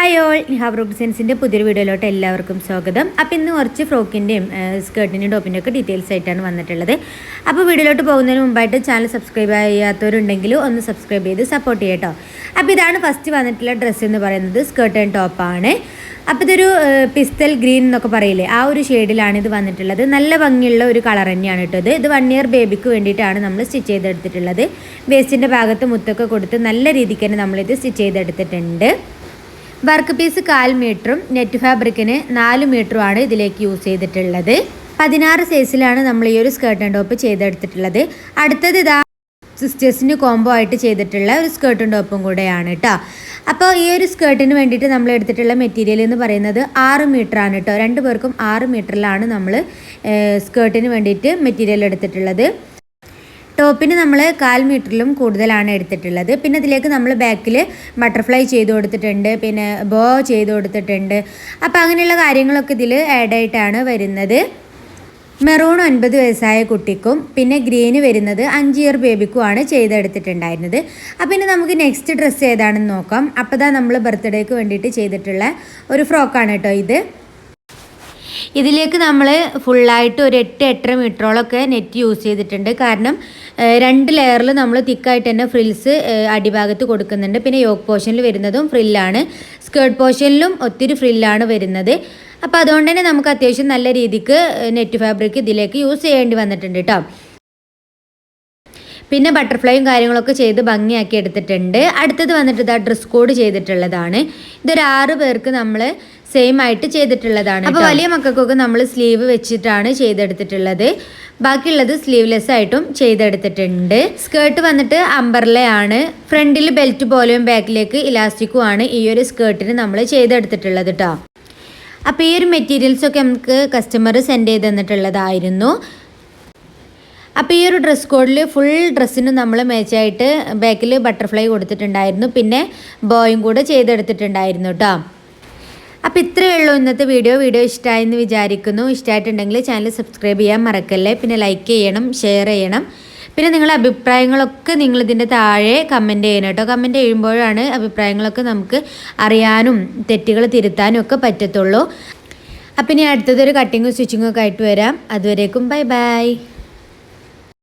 Hi all നിഹാബ് റോബിസൻസിന്റെ പുതിയൊരു വീഡിയോയിലോട്ട് എല്ലാവർക്കും സ്വാഗതം. അപ്പോൾ ഇന്ന് കുറച്ച് ഫ്രോക്കിന്റെയും സ്കേർട്ടിന്റെയും ടോപ്പിന്റെ ഒക്കെ ഡീറ്റെയിൽസ് ആയിട്ടാണ് വന്നിട്ടുള്ളത്. അപ്പോൾ വീഡിയോയിലോട്ട് പോകുന്നതിന് മുമ്പായിട്ട് ചാനൽ സബ്സ്ക്രൈബ് ചെയ്യാത്തവരുണ്ടെങ്കിൽ ഒന്ന് സബ്സ്ക്രൈബ് ചെയ്ത് സപ്പോർട്ട് ചെയ്യട്ടോ അപ്പോൾ ഇതാണ് ഫസ്റ്റ് വന്നിട്ടുള്ള ഡ്രസ്സ് എന്ന് പറയുന്നത് സ്കേർട്ട് ആൻഡ് ടോപ്പാണ് അപ്പോൾ ഇതൊരു പിസ്തൽ ഗ്രീൻ എന്നൊക്കെ പറയില്ലേ ആ ഒരു ഷെയ്ഡിലാണ് ഇത് വന്നിട്ടുള്ളത്. നല്ല ഭംഗിയുള്ള ഒരു കളർ തന്നെയാണ് കേട്ടോ ഇത്. ഇത് വൺ ഇയർ ബേബിക്ക് വേണ്ടിയിട്ടാണ് നമ്മൾ സ്റ്റിച്ച് ചെയ്തെടുത്തിട്ടുള്ളത്. വേസ്റ്റിന്റെ ഭാഗത്ത് മുത്തൊക്കെ കൊടുത്ത് നല്ല രീതിക്ക് തന്നെ നമ്മളിത് സ്റ്റിച്ച് ചെയ്തെടുത്തിട്ടുണ്ട്. വർക്ക് പീസ് കാൽ മീറ്ററും നെറ്റ് ഫാബ്രിക്കിന് നാല് മീറ്ററുമാണ് ഇതിലേക്ക് യൂസ് ചെയ്തിട്ടുള്ളത്. പതിനാറ് സൈസിലാണ് നമ്മൾ ഈ ഒരു സ്കേർട്ട് ആൻഡ് ടോപ്പ് ചെയ്തെടുത്തിട്ടുള്ളത്. അടുത്തത് ഇതാ സിസ്റ്റേഴ്സിന് കോംബോ ആയിട്ട് ചെയ്തിട്ടുള്ള ഒരു സ്കേർട്ടും ടോപ്പും കൂടെയാണ് കേട്ടോ അപ്പോൾ ഈ ഒരു സ്കേർട്ടിന് വേണ്ടിയിട്ട് നമ്മൾ എടുത്തിട്ടുള്ള മെറ്റീരിയൽ എന്ന് പറയുന്നത് ആറ് ആണ് കേട്ടോ രണ്ട് പേർക്കും ആറ് മീറ്ററിലാണ് നമ്മൾ സ്കേർട്ടിന് വേണ്ടിയിട്ട് മെറ്റീരിയൽ എടുത്തിട്ടുള്ളത്. ടോപ്പിന് നമ്മൾ കാൽ മീറ്ററിലും കൂടുതലാണ് എടുത്തിട്ടുള്ളത്. പിന്നെ അതിലേക്ക് നമ്മൾ ബാക്കിൽ ബട്ടർഫ്ലൈ ചെയ്ത് കൊടുത്തിട്ടുണ്ട്. പിന്നെ ബോ ചെയ്ത് കൊടുത്തിട്ടുണ്ട്. അപ്പോൾ അങ്ങനെയുള്ള കാര്യങ്ങളൊക്കെ ഇതിൽ ആഡായിട്ടാണ് വരുന്നത്. മെറൂൺ ഒൻപത് വയസ്സായ കുട്ടിക്കും പിന്നെ ഗ്രീന് വരുന്നത് അഞ്ച് ഇയർ ബേബിക്കുമാണ് ചെയ്തെടുത്തിട്ടുണ്ടായിരുന്നത്. അപ്പം ഇനി നമുക്ക് നെക്സ്റ്റ് ഡ്രസ്സ് ഏതാണെന്ന് നോക്കാം. അപ്പോൾ നമ്മൾ ബർത്ത്ഡേക്ക് വേണ്ടിയിട്ട് ചെയ്തിട്ടുള്ള ഒരു ഫ്രോക്കാണ് കേട്ടോ ഇത്. ഇതിലേക്ക് നമ്മൾ ഫുള്ളായിട്ട് ഒരു എട്ട് എട്ടര മീറ്ററോളൊക്കെ നെറ്റ് യൂസ് ചെയ്തിട്ടുണ്ട്. കാരണം രണ്ട് ലെയറിൽ നമ്മൾ തിക്കായിട്ട് തന്നെ ഫ്രിൽസ് അടിഭാഗത്ത് കൊടുക്കുന്നുണ്ട്. പിന്നെ യോക്ക് പോർഷനിൽ വരുന്നതും ഫ്രില്ലാണ് സ്കേർട്ട് പോർഷനിലും ഒത്തിരി ഫ്രില്ലാണ് വരുന്നത്. അപ്പോൾ അതുകൊണ്ട് തന്നെ നമുക്ക് അത്യാവശ്യം നല്ല രീതിക്ക് നെറ്റ് ഫാബ്രിക് ഇതിലേക്ക് യൂസ് ചെയ്യേണ്ടി വന്നിട്ടുണ്ട് കേട്ടോ പിന്നെ ബട്ടർഫ്ലൈയും കാര്യങ്ങളൊക്കെ ചെയ്ത് ഭംഗിയാക്കി എടുത്തിട്ടുണ്ട്. അടുത്തത് വന്നിട്ട് ഇതാ ഡ്രസ് കോഡ് ചെയ്തിട്ടുള്ളതാണ്. ഇതൊരു ആറ് പേർക്ക് നമ്മൾ സെയിം ആയിട്ട് ചെയ്തിട്ടുള്ളതാണ് അപ്പോൾ വലിയ മക്കൾക്കൊക്കെ നമ്മൾ സ്ലീവ് വെച്ചിട്ടാണ് ചെയ്തെടുത്തിട്ടുള്ളത്. ബാക്കിയുള്ളത് സ്ലീവ്ലെസ് ആയിട്ടും ചെയ്തെടുത്തിട്ടുണ്ട്. സ്കേർട്ട് വന്നിട്ട് അമ്പർലയാണ് ഫ്രണ്ടിൽ ബെൽറ്റ് പോലെയും ബാക്കിലേക്ക് ഇലാസ്റ്റിക്കും ആണ് ഈ ഒരു സ്കേർട്ടിന് നമ്മൾ ചെയ്തെടുത്തിട്ടുള്ളത് കേട്ടോ അപ്പോൾ ഈ ഒരു മെറ്റീരിയൽസൊക്കെ നമുക്ക് കസ്റ്റമർ സെൻഡ് ചെയ്ത് തന്നിട്ടുള്ളതായിരുന്നു. അപ്പോൾ ഈ ഒരു ഡ്രസ് കോഡിൽ ഫുൾ ഡ്രസ്സിന് നമ്മൾ മേച്ചായിട്ട് ബാക്കിൽ ബട്ടർഫ്ലൈ കൊടുത്തിട്ടുണ്ടായിരുന്നു. പിന്നെ ബോയും കൂടെ ചെയ്തെടുത്തിട്ടുണ്ടായിരുന്നു കേട്ടോ അപ്പോൾ ഇത്രയേ ഉള്ളൂ ഇന്നത്തെ വീഡിയോ. വീഡിയോ ഇഷ്ടമായെന്ന് വിചാരിക്കുന്നു. ഇഷ്ടമായിട്ടുണ്ടെങ്കിൽ ചാനൽ സബ്സ്ക്രൈബ് ചെയ്യാൻ മറക്കല്ലേ. പിന്നെ ലൈക്ക് ചെയ്യണം ഷെയർ ചെയ്യണം. പിന്നെ നിങ്ങളുടെ അഭിപ്രായങ്ങളൊക്കെ നിങ്ങൾ ഇതിന്റെ താഴെ കമന്റ് ചെയ്യണം കേട്ടോ. കമന്റ് ചെയ്യുമ്പോഴാണ് അഭിപ്രായങ്ങളൊക്കെ നമുക്ക് അറിയാനും തെറ്റുകൾ തിരുത്താനും ഒക്കെ പറ്റത്തുള്ളൂ. അപ്പം ഇനി അടുത്തതൊരു കട്ടിങ്ങും സ്റ്റിച്ചിങ്ങും ഒക്കെ ആയിട്ട് വരാം. അതുവരേക്കും ബൈ ബൈ